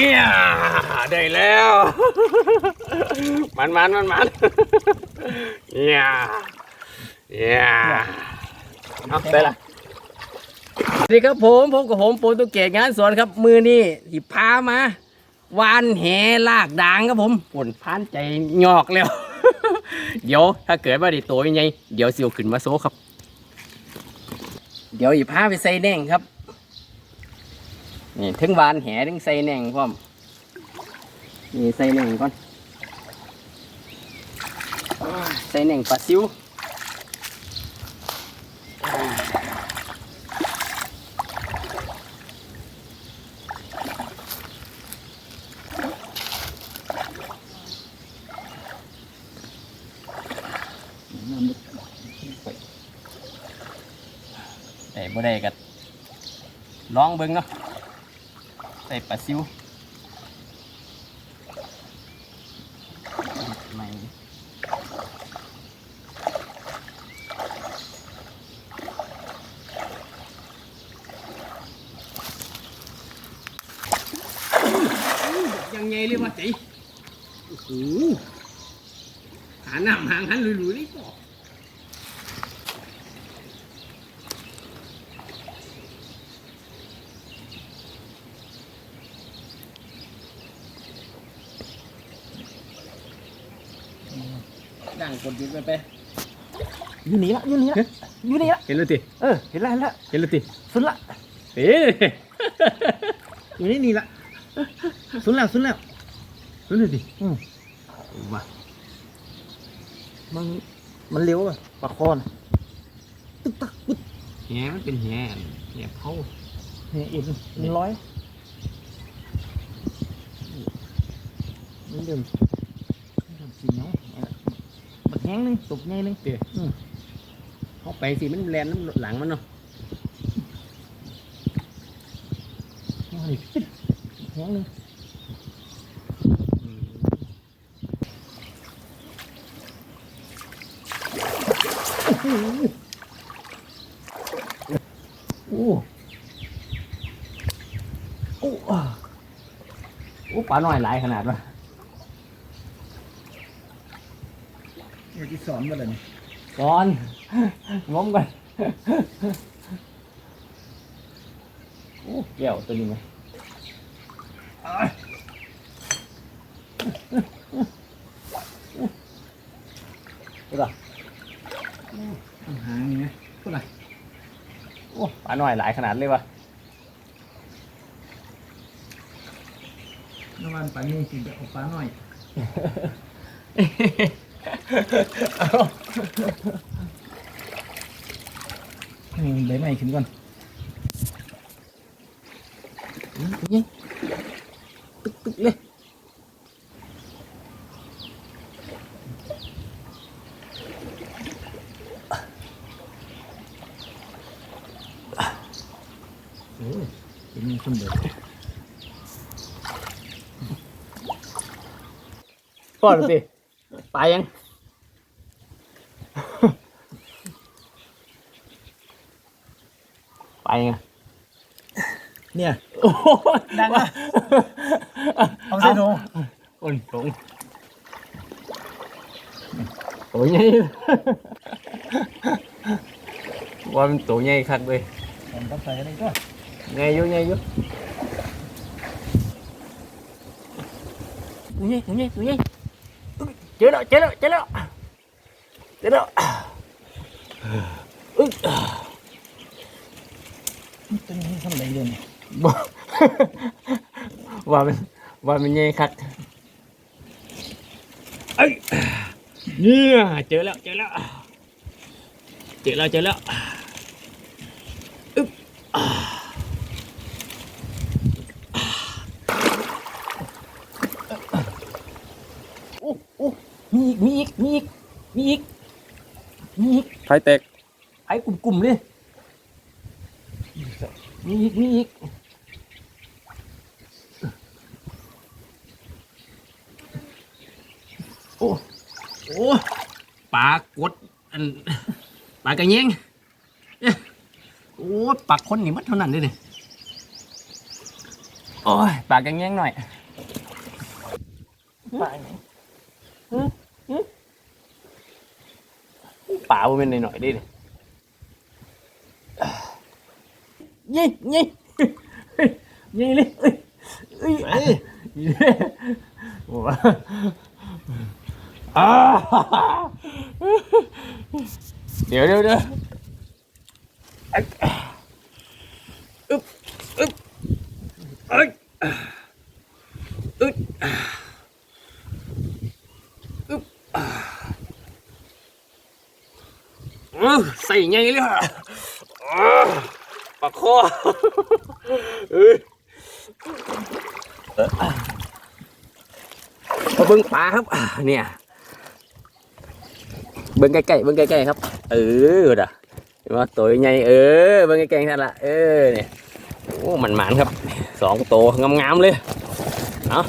เอียได้แล้ว มันมันมันมันเอียเอียเอาได้ละสวัสดีครับผมผมกับผมโปรตุเกสงานสวนครับ มือนี่ที่พามา วานแหลากด่างครับผมผลพานใจหยอกแล้ว เดี๋ยวถ้าเกิดว่าได้ตัวยังไงเดี๋ยวสิวขึ้นมาโซครับ เดี๋ยวอีพาไปใส่แหน่งครับ นี่ถึงวานแหถึงใส่แหน่งพร้อมนี่ใส่แหน่งก่อนใส่แหน่งปลาซิวอ่ได้บ่ได้ก็ลองเบิ่งเนาะ ใส่ปลาซิวไม่ยังไงเรียว่าจีโอ้โหหาหน้าหางหันหลุยๆนี่ก็ ดังกดดินไปไปอยู่นี่ละอยู่นี่ละอยู่นี่ละเห็นแล้วติเออเห็นแล้วเห็นแล้วเห็นแล้วติสุดละเอ๊ะอยู่นี่นี่ละสุดแล้วสุดแล้วรู้เลยดิอืมว่ามันมันเร็วอะปลาคอนตึกตักปึ๊ดแหมันเป็นแหแหเผาเนี่ยอุ่นมันร้อยมันเดิมมันเดิมสีเหนียวเนี่ยละบักแห้ งหนึงตกแง่หนึงเตี๋ยอืมเขาไปสิมันแลนน้ำหลังมันเนาะเอาดิปึ๊ดแห้งหนึงโอ้โหโอ้โอ้อะโอ้ปลาหน่อยหลายขนาดวะ เมื่อกี้สอนมาเลยนี่ก่อนงมกันโอ้แก้วตัวนี้ไหมดูป่ะหางนี่ไงพูดอะไรโอ้ปลาหน่อยหลายขนาดเลยวะน้ำมันปลานี่สิเดี๋ยวเอาปลาหน่อย ให้มันใบไม้ขึ้นก่อนนี่ตึก ตึกเลยโอ้ยเป็นมีคนเดียวก่อนสิปลายังปลายังอะเนี่ยโอ้โหดังอะเอาใส่ถุงโอ้ยถุงโอ้ยใหญ่ ว่ามันตัวใหญ่คักเลยผมต้องใส่อะไรก็ใหญ่อยู่ใหญ่อยู่ตัวใหญ่ตัวใหญ่ตัวใหญ่ เจอแล้วเจอแล้วเจอแล้วเจอแล้วอึ๊ก เป็นที่ทำอะไรเดิน บ่ ว่ามันว่ามันใหญ่คักเอ้ยเนี่ยเจอแล้วเจอแล้วเจอแล้วเจอแล้วอึ๊บอ่า โอ้โอ้ มีอีก มีอีก มีอีก มีอีก มีอีกไฟแตกไอ้กลุ่มๆเลยมีอีก มีอีก โอ้ โอ้ปลากดอันปลากระเยงเนี่ยโอ้ปลาคนนี่มันเท่านั้นเลยเนี่ยโอ้อ้ยปากแง่งๆหน่อยปลาไหน ป่าบ่เป็นหน่อยๆดิยี่ยี่ยี่เลยเอ้ยเอ้ยเอ้ยโอ้ว่าอ้าเดี๋ยวเดี๋ยวเดี๋ยวอึ๊บอึ๊บเอ้ยอึ๊บอึ๊บอ้าว ใส่ไงเลยอะอ้าวปากคอเอ้ยมาเบิ้งปลาครับอ่าเนี่ยเบิ้งใกล้ๆเบิ้งใกล้ๆครับ เออด่ะเห็นว่าตัวใหญ่เออเบิ้งใกล้ๆนั่นละเออเนี่ยโอ้มันหมานครับสองตัวงามๆเลยเอา